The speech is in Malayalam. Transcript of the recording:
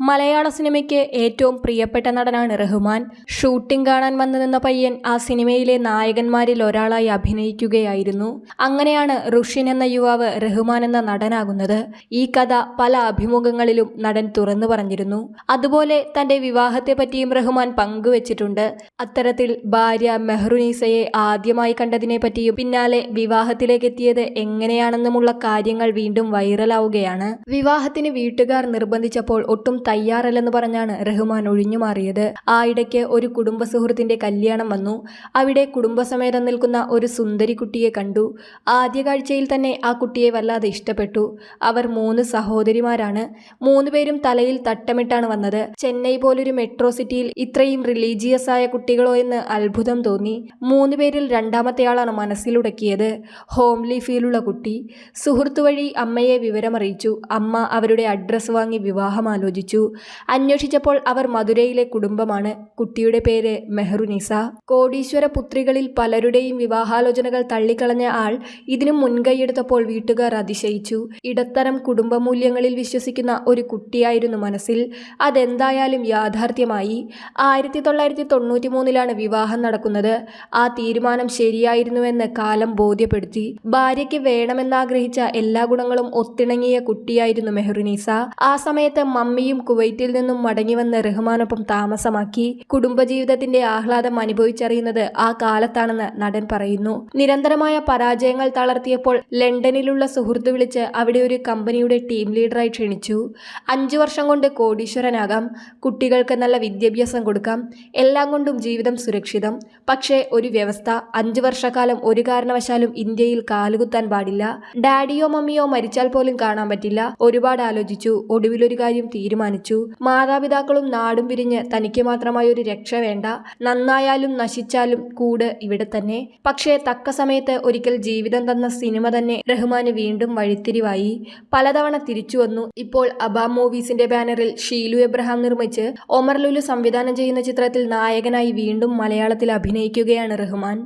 മലയാള സിനിമയ്ക്ക് ഏറ്റവും പ്രിയപ്പെട്ട നടനാണ് റഹ്മാൻ. ഷൂട്ടിംഗ് കാണാൻ വന്നു നിന്ന പയ്യൻ ആ സിനിമയിലെ നായകന്മാരിൽ ഒരാളായി അഭിനയിക്കുകയായിരുന്നു. അങ്ങനെയാണ് റുഷിൻ എന്ന യുവാവ് റഹ്മാൻ എന്ന നടനാകുന്നത്. ഈ കഥ പല അഭിമുഖങ്ങളിലും നടൻ തുറന്നു പറഞ്ഞിരുന്നു. അതുപോലെ തന്റെ വിവാഹത്തെ പറ്റിയും റഹ്മാൻ പങ്കുവച്ചിട്ടുണ്ട്. അത്തരത്തിൽ ഭാര്യ മെഹ്റുനീസയെ ആദ്യമായി കണ്ടതിനെ പറ്റിയും പിന്നാലെ വിവാഹത്തിലേക്ക് എത്തിയത് എങ്ങനെയാണെന്നുമുള്ള കാര്യങ്ങൾ വീണ്ടും വൈറലാവുകയാണ്. വിവാഹത്തിന് വീട്ടുകാർ നിർബന്ധിച്ചപ്പോൾ ഒട്ടും തയ്യാറല്ലെന്ന് പറഞ്ഞാണ് റഹ്മാൻ ഒഴിഞ്ഞു മാറിയത്. ആ ഇടയ്ക്ക് ഒരു കുടുംബ സുഹൃത്തിന്റെ കല്യാണം വന്നു. അവിടെ കുടുംബസമേതം നിൽക്കുന്ന ഒരു സുന്ദരി കുട്ടിയെ കണ്ടു. ആദ്യ കാഴ്ചയിൽ തന്നെ ആ കുട്ടിയെ വല്ലാതെ ഇഷ്ടപ്പെട്ടു. അവർ മൂന്ന് സഹോദരിമാരാണ്. മൂന്ന് പേരും തലയിൽ തട്ടമിട്ടാണ് വന്നത്. ചെന്നൈ പോലൊരു മെട്രോ സിറ്റിയിൽ ഇത്രയും റിലീജിയസ് ആയ കുട്ടികളോ എന്ന് അത്ഭുതം തോന്നി. മൂന്ന് പേരിൽ രണ്ടാമത്തെയാളാണ് മനസ്സിലുടക്കിയത്. ഹോംലി ഫീലുള്ള കുട്ടി. സുഹൃത്തു വഴി അമ്മയെ വിവരമറിയിച്ചു. അമ്മ അവരുടെ അഡ്രസ്സ് വാങ്ങി വിവാഹം ആലോചിച്ചു. അന്വേഷിച്ചപ്പോൾ അവർ മധുരയിലെ കുടുംബമാണ്. കുട്ടിയുടെ പേര് മെഹറുനിസ. കോടീശ്വര പുത്രികളിൽ പലരുടെയും വിവാഹാലോചനകൾ തള്ളിക്കളഞ്ഞ ആൾ ഇതിനു മുൻകൈയെടുത്തപ്പോൾ വീട്ടുകാർ അതിശയിച്ചു. ഇടത്തരം കുടുംബമൂല്യങ്ങളിൽ വിശ്വസിക്കുന്ന ഒരു കുട്ടിയായിരുന്നു മനസ്സിൽ. അതെന്തായാലും യാഥാർത്ഥ്യമായി. ആയിരത്തി തൊള്ളായിരത്തി തൊണ്ണൂറ്റി മൂന്നിലാണ് വിവാഹം നടക്കുന്നത്. ആ തീരുമാനം ശരിയായിരുന്നുവെന്ന് കാലം ബോധ്യപ്പെടുത്തി. ഭാര്യയ്ക്ക് വേണമെന്നാഗ്രഹിച്ച എല്ലാ ഗുണങ്ങളും ഒത്തിണങ്ങിയ കുട്ടിയായിരുന്നു മെഹറുനീസ. ആ സമയത്ത് മമ്മിയും കുവൈറ്റിൽ നിന്നും മടങ്ങി വന്ന് റഹ്മാനൊപ്പം താമസമാക്കി കുടുംബജീവിതത്തിന്റെ ആഹ്ലാദം അനുഭവിച്ചറിയുന്നത് ആ കാലത്താണെന്ന് നടൻ പറയുന്നു. നിരന്തരമായ പരാജയങ്ങൾ തളർത്തിയപ്പോൾ ലണ്ടനിലുള്ള സുഹൃത്ത് വിളിച്ച് അവിടെ ഒരു കമ്പനിയുടെ ടീം ലീഡറായി ക്ഷണിച്ചു. അഞ്ചു വർഷം കൊണ്ട് കോടീശ്വരനാകാം കുട്ടികൾക്ക് നല്ല വിദ്യാഭ്യാസം കൊടുക്കാം എല്ലാം കൊണ്ടും ജീവിതം സുരക്ഷിതം. പക്ഷേ ഒരു വ്യവസ്ഥ അഞ്ചു വർഷക്കാലം ഒരു കാരണവശാലും ഇന്ത്യയിൽ കാലുകുത്താൻ പാടില്ല. ഡാഡിയോ മമ്മിയോ മരിച്ചാൽ പോലും കാണാൻ പറ്റില്ല. ഒരുപാട് ആലോചിച്ചു ഒടുവിലൊരു കാര്യം തീരുമാനിച്ചു. മാതാപിതാക്കളും നാടും പിരിഞ്ഞ് തനിക്ക് മാത്രമായി ഒരു രക്ഷ വേണ്ട. നന്നായാലും നശിച്ചാലും കൂട് ഇവിടെ തന്നെ. പക്ഷേ തക്ക സമയത്ത് ഒരിക്കൽ ജീവിതം തന്ന സിനിമ തന്നെ റഹ്മാന് വീണ്ടും വഴിത്തിരിവായി. പലതവണ തിരിച്ചു വന്നു. ഇപ്പോൾ അബാം മൂവീസിന്റെ ബാനറിൽ ഷീലു എബ്രഹാം നിർമ്മിച്ച് ഒമർ ലുലു സംവിധാനം ചെയ്യുന്ന ചിത്രത്തിൽ നായകനായി വീണ്ടും മലയാളത്തിൽ അഭിനയിക്കുകയാണ് റഹ്മാൻ.